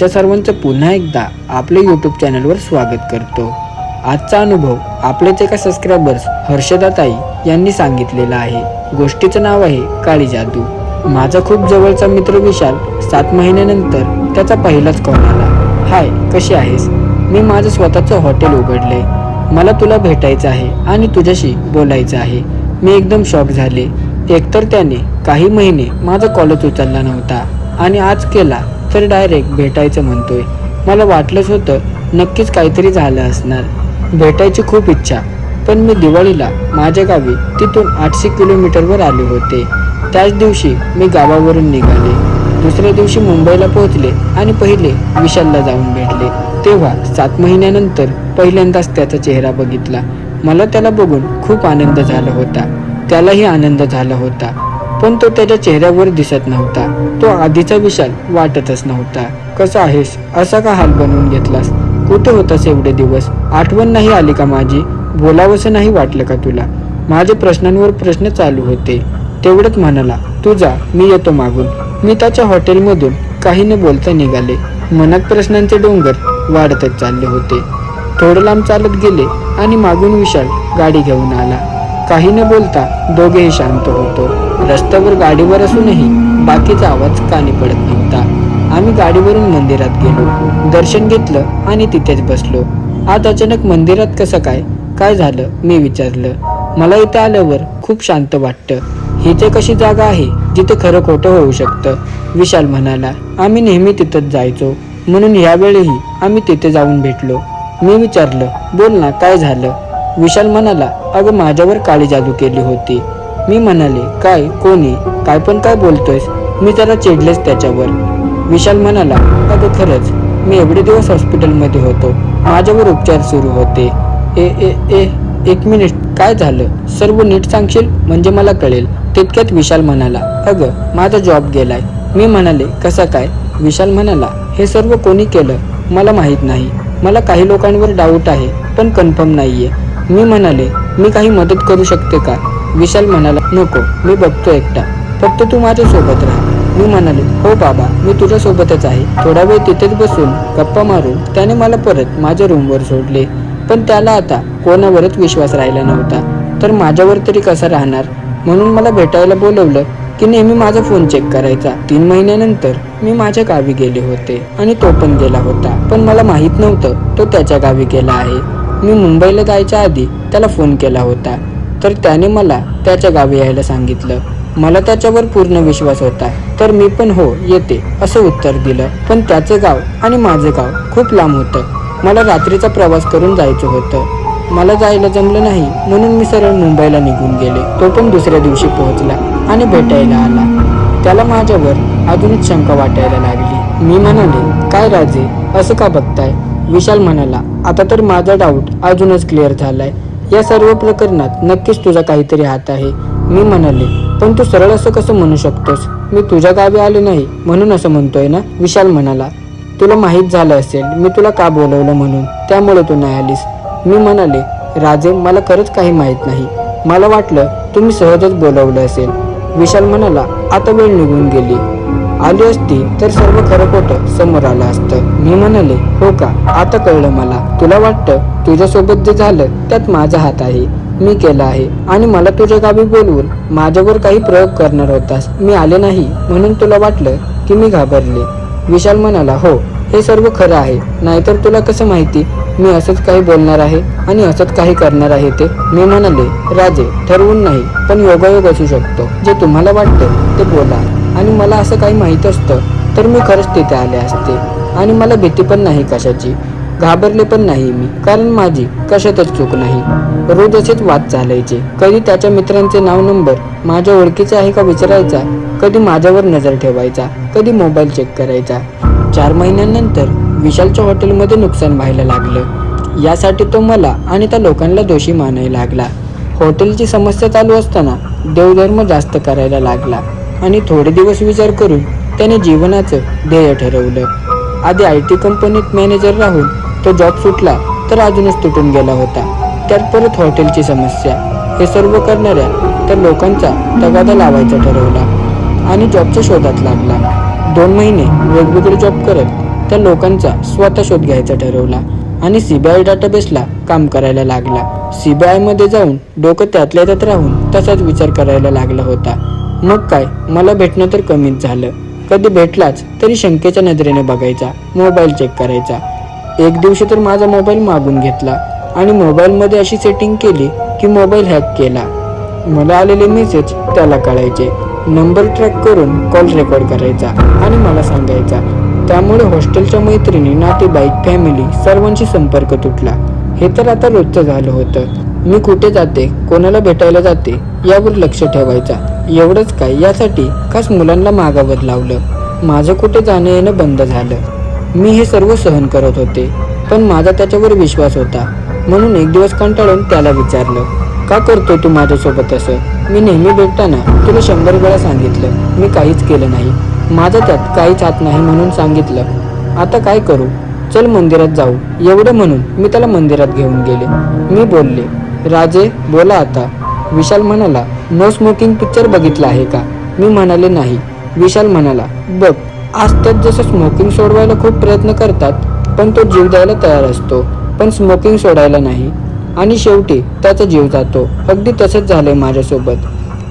तुमच्या सर्वांचं पुन्हा एकदा आपले यूट्यूब चॅनलवर स्वागत करतो. आजचा अनुभव आपलेच एका सबस्क्रायबर्स हर्षदाताई यांनी सांगितलेला आहे. गोष्टीचं नाव आहे काळी जादू. माझा खूप जवळचा मित्र विशाल सात महिन्यानंतर त्याचा पहिलाच कॉल आला. हाय कशी आहेस? मी माझं स्वतःचं हॉटेल उघडले मला तुला भेटायचं आहे आणि तुझ्याशी बोलायचं आहे. मी एकदम शॉक झाले. एकतर त्याने काही महिने माझा कॉलच उचलला नव्हता आणि आज केला तर डायरेक्ट भेटायचं म्हणतोय. मला वाटलंच होतं नक्कीच काहीतरी झालं असणार. भेटायची खूप इच्छा. पण मी दिवाळीला माझ्या गावी तिथून आठशे किलोमीटरवर आले होते. त्याच दिवशी मी गावावरून निघाले. दुसऱ्या दिवशी मुंबईला पोहोचले आणि पहिले विशालला जाऊन भेटले. तेव्हा सात महिन्यानंतर पहिल्यांदाच त्याचा चेहरा बघितला. मला त्याला बघून खूप आनंद झाला होता. त्यालाही आनंद झाला होता. पण तो त्याच्या चेहऱ्यावर दिसत नव्हता. तो आधीचा विशाल वाटतच नव्हता. कसा आहेस? असा का हाल बनवून घेतलास? कुठे होतास एवढे दिवस? आठवण नाही आली का माझी? बोलावंसं नाही वाटलं का तुला? माझे प्रश्नांवर प्रश्न चालू होते. तेवढंच म्हणाला तू जा मी येतो मागून. मी त्याच्या हॉटेलमधून काही न बोलता निघाले. मनात प्रश्नांचे डोंगर वाढतच चालले होते. थोडं लांब चालत गेले आणि मागून विशाल गाडी घेऊन आला. काही न बोलता दोघेही शांत होतो. रस्त्यावर गाडीवर असूनही बाकीचा आवाज कानी पडत नव्हता. आम्ही गाडीवरून मंदिरात गेलो. दर्शन घेतलं आणि तिथेच बसलो. आज अचानक मंदिरात कसं काय? काय झालं? मी विचारलं. मला इथं आल्यावर खूप शांत वाटतं. ही ते कशी जागा आहे? जिथे खरं खोटं होऊ शकतं? विशाल म्हणाला. आम्ही नेहमी तिथंच जायचो. म्हणून यावेळीही आम्ही तिथे जाऊन भेटलो. मी विचारलं बोल ना काय झालं? विशाल म्हणाला अगं माझ्यावर काळी जादू केली होती. मी म्हणाले काय? कोणी? काय पण काय बोलतोयस? मी जरा चिडलेच त्याच्यावर. विशाल म्हणाला अगं खरंच. मी एवढे दिवस हॉस्पिटलमध्ये होतो. माझ्यावर उपचार सुरू होते. ए ए ए एक मिनिट. काय झालं? सर्व नीट सांगशील? म्हणजे मला कळेल. तितक्यात विशाल म्हणाला अगं माझा जॉब गेलाय. मी म्हणाले कसा काय? विशाल म्हणाला हे सर्व कोणी केलं? मला माहीत नाही. मला काही लोकांवर डाऊट आहे पण कन्फर्म नाहीये. मी म्हणाले मी काही मदत करू शकते का? विशाल म्हणाला नको मी बघतो एकटा. फक्त तू माझ्यासोबत राहा. मी म्हणाले हो बाबा मी तुझ्यासोबतच आहे. थोडा वेळ तिथेच बसून गप्पा मारून त्याने मला परत माझ्या रूमवर सोडले. पण त्याला आता कोणावरच विश्वास राहिला नव्हता. तर माझ्यावर तरी कसा राहणार? म्हणून मला भेटायला बोलवलं की नेहमी माझा फोन चेक करायचा. तीन महिन्यानंतर मी माझ्या गावी गेले होते आणि तो पण गेला होता. पण मला माहीत नव्हतं तो त्याच्या गावी गेला आहे. मी मुंबईला जायच्या आधी त्याला फोन केला होता. तर त्याने मला त्याच्या गावी यायला सांगितलं. मला त्याच्यावर पूर्ण विश्वास होता. तर मी पण हो येते असं उत्तर दिलं. पण त्याचं गाव आणि माझं गाव खूप लांब होतं. मला रात्रीचा प्रवास करून जायचं होतं. मला जायला जमलं नाही म्हणून मी सरळ मुंबईला निघून गेले. तो पण दुसऱ्या दिवशी पोहोचला आणि भेटायला आला. त्याला माझ्यावर अजूनच शंका वाटायला लागली. मी म्हणाले काय राजे असं का बघताय? विशाल म्हणाला आता तर माझा डाऊट अजूनच क्लिअर झालाय. या सर्व प्रकरणात नक्कीच तुझा काहीतरी हात आहे. मी म्हणाले पण तू सरळ असं कसं म्हणू शकतोस? मी तुझ्या गावी आले नाही म्हणून असं म्हणतोय ना? विशाल म्हणाला तुला माहीत झालं असेल मी तुला का बोलवलं म्हणून? त्यामुळे तू नाही आलीस. मी म्हणाले राजे मला खरंच काही माहीत नाही. मला वाटलं तुम्ही सहजच बोलवलं असेल. विशाल म्हणाला आता वेळ निघून गेली. आली असती तर सर्व खरं खोटं समोर आलं असतं. मी म्हणाले हो का? आता कळलं मला. तुला वाटतं तुझ्यासोबत जे झालं त्यात माझा हात आहे. मी केला आहे. आणि मला तुझ्या गावी बोलवून माझ्यावर काही प्रयोग करणार होतास. मी आले नाही. म्हणून तुला वाटलं की मी घाबरले. विशाल म्हणाला हो हे सर्व खरं आहे. नाहीतर तुला कसं माहिती? मी असंच काही बोलणार आहे आणि असंच काही करणार आहे ते. मी म्हणाले राजे ठरवून नाही पण योगायोग असू शकतो. जे तुम्हाला वाटतं ते बोला. आणि मला असं काही माहीत असतं तर मी खरंच तिथे आले असते. आणि मला भीती पण नाही कशाची. घाबरले पण नाही मी. कारण माझी कशातच चूक नाही. रोज असेच वाद चालायचे. कधी त्याच्या मित्रांचे नाव नंबर माझ्या ओळखीचे आहे का विचारायचा? कधी माझ्यावर नजर ठेवायचा. कधी मोबाईल चेक करायचा. चार महिन्यानंतर विशालच्या हॉटेलमध्ये नुकसान व्हायला लागलं. यासाठी तो मला आणि त्या लोकांना दोषी मानायला लागला. हॉटेलची समस्या चालू असताना देवधर्म जास्त करायला लागला. आणि थोडे दिवस विचार करून त्याने जीवनाचं ध्येय ठरवलं. आधी आय टी कंपनीत मॅनेजर राहून तो जॉब सुटला तर अजूनच तुटून गेला होता. त्यात परत हॉटेलची समस्या. हे सर्व करणाऱ्या त्या लोकांचा तगादा लावायचा ठरवला आणि जॉबच्या शोधात लागला. दोन महिने वेगवेगळे जॉब करत त्या लोकांचा स्वतः शोध घ्यायचा ठरवला आणि सीबीआय डाटाबेसला काम करायला लागला. सीबीआयमध्ये जाऊन डोकं त्यातल्या त्यात राहून तसाच विचार करायला लागला होता. मग काय? मला भेटणं तर कमीच झालं. कधी भेटलाच तरी शंकेच्या नजरेने बघायचा मोबाईल चेक करायचा. एक दिवशी तर माझा मोबाईल मागून घेतला आणि मोबाईलमध्ये अशी सेटिंग केली की मोबाईल हॅक केला. मला आलेले मेसेज त्याला कळायचे. नंबर ट्रॅक करून कॉल रेकॉर्ड करायचा आणि मला सांगायचा. त्यामुळे हॉस्टेलच्या मैत्रिणी नातेवाईक फॅमिली सर्वांशी संपर्क तुटला. हे तर आता रोजचं झालं होतं. मी कुठे जाते? कोणाला भेटायला जाते? यावर लक्ष ठेवायचा. एवढंच काय? यासाठी खास मुलांना मागावर लावलं. माझं कुठे जाणं येणं बंद झालं. मी हे सर्व सहन करत होते. पण माझा त्याच्यावर विश्वास होता. म्हणून एक दिवस कंटाळून त्याला विचारलं का करतो तू माझ्यासोबत असं? मी नेहमी भेटताना तुला शंभर वेळा सांगितलं. मी काहीच केलं नाही. माझा त्यात काहीच हात नाही म्हणून सांगितलं. आता काय करू? चल मंदिरात जाऊ. एवढं म्हणून मी त्याला मंदिरात घेऊन गेले. मी बोलले राजे बोला आता. विशाल म्हणाला नो स्मोकिंग पिक्चर बघितला आहे का? मी म्हणाले नाही. विशाल म्हणाला बघ आज त्यात जसं स्मोकिंग सोडवायला खूप प्रयत्न करतात पण तो जीव द्यायला तयार असतो. पण स्मोकिंग सोडायला नाही. आणि शेवटी त्याचा जीव जातो. अगदी तसंच झालंय माझ्यासोबत.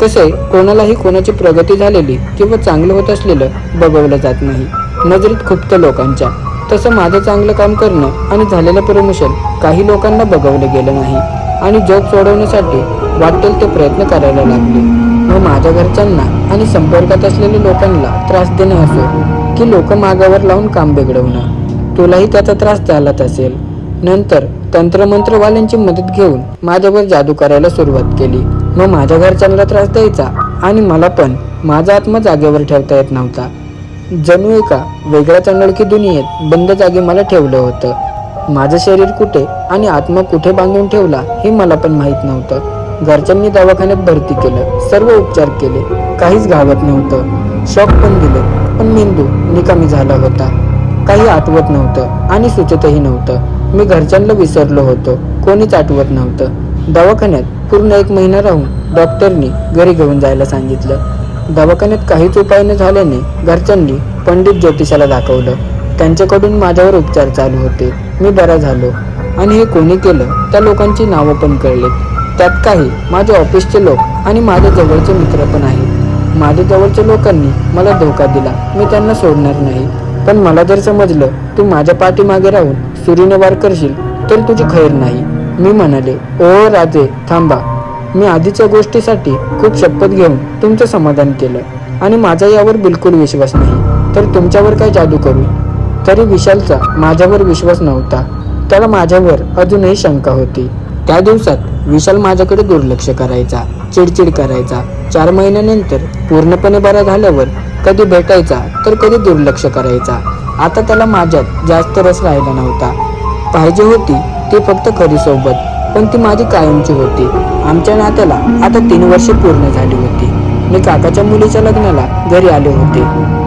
कसे कोणालाही कोणाची प्रगती झालेली किंवा चांगलं होत असलेलं बघवलं जात नाही. नजरेत खुपतं लोकांच्या. तसं माझं चांगलं काम करणं आणि झालेलं प्रमोशन काही लोकांना बघवलं गेलं नाही. आणि जॉब सोडवण्यासाठी वाटेल ते प्रयत्न करायला लागले. मग माझ्या घरच्यांना आणि संपर्कात असलेल्या लोकांना त्रास देणं असो की लोक मागावर लावून काम बिघडवणं. तुलाही त्याचा त्रास झालाच असेल. नंतर तंत्रमंत्रवाल्यांची मदत घेऊन माझ्यावर जादू करायला सुरुवात केली. मग माझ्या घरच्यांना त्रास द्यायचा आणि मला पण माझा आत्मा जागेवर ठेवता येत नव्हता. जणू एका वेगळ्या अनोळखी दुनियेत बंद जागी मला ठेवलं होतं. माझं शरीर कुठे आणि आत्मा कुठे बांधून ठेवला हे मला पण माहीत नव्हतं. घरच्यांनी दवाखान्यात भरती केलं सर्व उपचार केले काहीच घावत नव्हतं. शॉक पण दिले पण मेंदू निकामी झाला होता. काही आठवत नव्हतं आणि सुचतही नव्हतं. मी घरच्यांना विसरलो होतो कोणीच आठवत नव्हतं. दवाखान्यात पूर्ण एक महिना राहून डॉक्टरनी घरी घेऊन जायला सांगितलं. दवाखान्यात काहीच उपाय न झाल्याने घरच्यांनी पंडित ज्योतिषाला दाखवलं. त्यांच्याकडून माझ्यावर उपचार चालू होते. मी बरा झालो. आणि हे कोणी केलं? त्या लोकांची नावं पण कळलेत त्यात काही माझे ऑफिसचे लोक आणि माझ्या जवळचे मित्र पण आहेत. माझ्या जवळच्या लोकांनी मला धोका दिला. मी त्यांना सोडणार नाही. पण मला जर समजलं तू माझ्या पाठीमागे राहून सुरीने वार करशील तर तुझी खैर नाही. मी म्हणाले ओ राजे थांबा. मी आधीच्या गोष्टीसाठी खूप शपथ घेऊन तुमचं समाधान केलं. आणि माझा यावर बिलकुल विश्वास नाही. तर तुमच्यावर काय जादू करू? तरी विशालचा माझ्यावर विश्वास नव्हता. त्याला माझ्यावर अजूनही शंका होती. त्या दिवसात विशाल माझ्याकडे दुर्लक्ष करायचा चिडचिड करायचा. चार महिन्यानंतर पूर्णपणे बरा झाल्यावर कधी भेटायचा तर कधी दुर्लक्ष करायचा. आता त्याला माझ्यात जास्त रस राहिला नव्हता. पाहिजे होती ती फक्त खरी सोबत पण ती माझी कायमची होती. आमच्या नात्याला आता तीन वर्षे पूर्ण झाली होती. मी काकाच्या मुलीच्या लग्नाला घरी आले होते.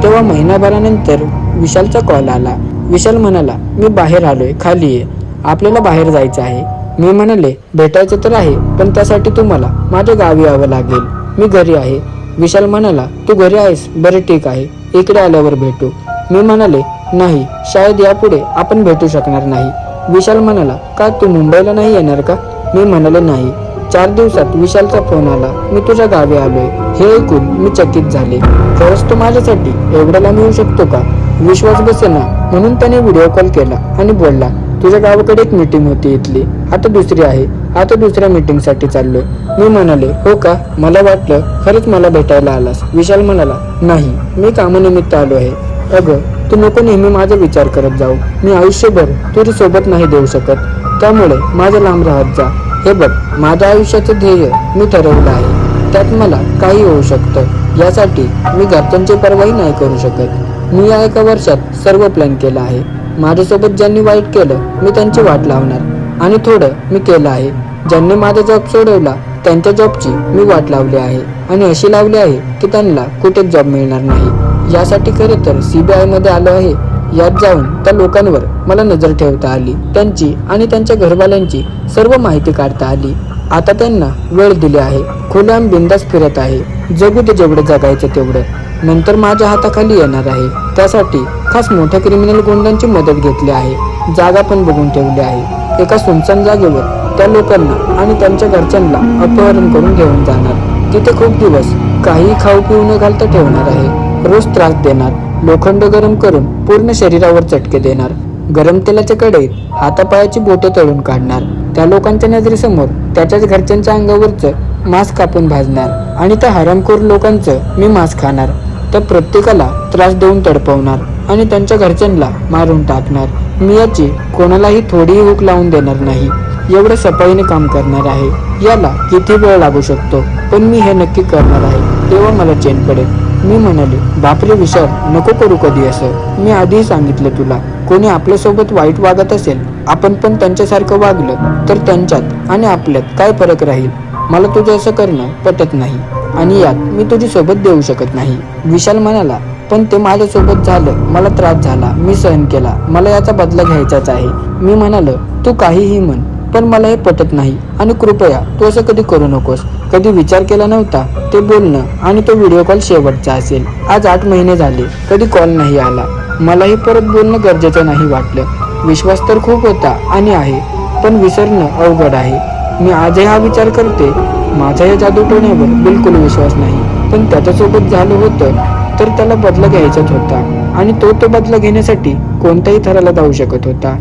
तेव्हा महिनाभरानंतर विशालचा कॉल आला. विशाल म्हणाला मी बाहेर आलोय खाली ये. आपल्याला बाहेर जायचं आहे. मी म्हणाले भेटायचं तर आहे पण त्यासाठी तुम्हाला माझ्या गावी यावं लागेल. मी घरी आहे. विशाल म्हणाला तू घरी आहेस? बरं ठीक आहे. इकडे आल्यावर भेटू. मी म्हणाले नाही शायद यापुढे आपण भेटू शकणार नाही. विशाल म्हणाला का तू मुंबईला नाही येणार का? मी म्हणाले नाही. चार दिवसात विशालचा फोन आला मी तुझ्या गावी आलोय. हे ऐकून मी चकित झाले. खरंच तू माझ्यासाठी एवढ्याला मिळू शकतो का? विश्वास बसेना म्हणून त्याने व्हिडिओ कॉल केला आणि बोलला तुझ्या गावाकडे एक मीटिंग होती इथली. आता दुसरी आहे. आता दुसऱ्या मीटिंगसाठी चाललोय. मी म्हणाले हो का? मला वाटलं खरंच मला भेटायला आलास. विशाल म्हणाला नाही मी कामानिमित्त आलो आहे. अगं तू नको नेहमी माझा विचार करत जाऊ. मी आयुष्यभर तुझी सोबत नाही देऊ शकत. त्यामुळे माझं लांब राहत जा. हे बघ माझ्या आयुष्याचं ध्येय मी ठरवलं आहे. त्यात मला काही होऊ शकतं. यासाठी मी घरच्यांची पर्वाही नाही करू शकत. मी या एका वर्षात सर्व प्लॅन केला आहे. माझ्यासोबत ज्यांनी वाईट केलं मी त्यांची वाट लावणार. आणि थोडं मी केलं आहे. ज्यांनी माझा जॉब सोडवला त्यांच्या जॉबची मी वाट लावली आहे. आणि अशी लावली आहे की त्यांना कुठेच जॉब मिळणार नाही. यासाठी खरे तर सीबीआयमध्ये आलो आहे. यात जाऊन त्या लोकांवर मला नजर ठेवता आली. त्यांची आणि त्यांच्या घरवाल्यांची सर्व माहिती काढता आली. आता त्यांना वेळ दिली आहे. खुल्याम बिंदास फिरत आहे. जगू ते जेवढं जगायचं तेवढं. नंतर माझ्या हाताखाली येणार आहे. त्यासाठी खास मोठ्या क्रिमिनल गुंडांची मदत घेतली आहे. जागा पण बघून ठेवली आहे. एका सुनसान जागेवर त्या लोकांना आणि त्यांच्या घरच्यांना अपहरण करून घेऊन जाणार. तिथे खूप दिवस काही खाऊ पिऊ न घालता ठेवणार आहे. रोज त्रास देणार. लोखंड गरम करून पूर्ण शरीरावर चटके देणार. गरम तेलाच्या कढईत हातापायाची बोटे तळून काढणार. त्या लोकांच्या नजरेसमोर त्याच्याच घरच्यांच्या अंगावरचं मांस कापून भाजणार. आणि त्या हरामखोर लोकांचं मी मांस खाणार. त्या प्रत्येकाला त्रास देऊन तडपवणार आणि त्यांच्या घरच्यांना मारून टाकणार. मी याची कोणालाही थोडीही हुक लावून देणार नाही. एवढं सफाईने काम करणार आहे. याला किती वेळ लागू शकतो? पण मी हे नक्की करणार आहे. तेव्हा मला चेन पडेल. मी म्हणाले बापरे विशाल नको करू कधी असं. मी आधीही सांगितलं तुला. कोणी आपल्यासोबत वाईट वागत असेल आपण पण त्यांच्यासारखं वागलं तर त्यांच्यात आणि आपल्यात काय फरक राहील? मला तुझं असं करणं पटत नाही. आणि यात मी तुझी सोबत देऊ शकत नाही. विशाल म्हणाला पण ते माझ्यासोबत झालं. मला त्रास झाला. मी सहन केला. मला याचा बदला घ्यायचाच आहे. मी म्हणालो तू काहीही म्हण पण मला हे पटत नाही. आणि कृपया तू असं कधी करू नकोस. कधी विचार केला नव्हता ते बोलणं आणि तो व्हिडिओ कॉल शेवटचा असेल. आज आठ महिने झाले. कधी कॉल नाही आला. मलाही परत बोलणं गरजेचं नाही वाटलं. विश्वास तर खूप होता आणि आहे पण विसरणं अवघड आहे. मी आजही हा विचार करते माझा या जादूटोण्यावर बिलकुल विश्वास नाही. पण त्याच्यासोबत झालं होतं तर त्याला बदला घ्यायचाच होता. आणि तो तो बदला घेण्यासाठी कोणत्याही थराला जाऊ शकत होता.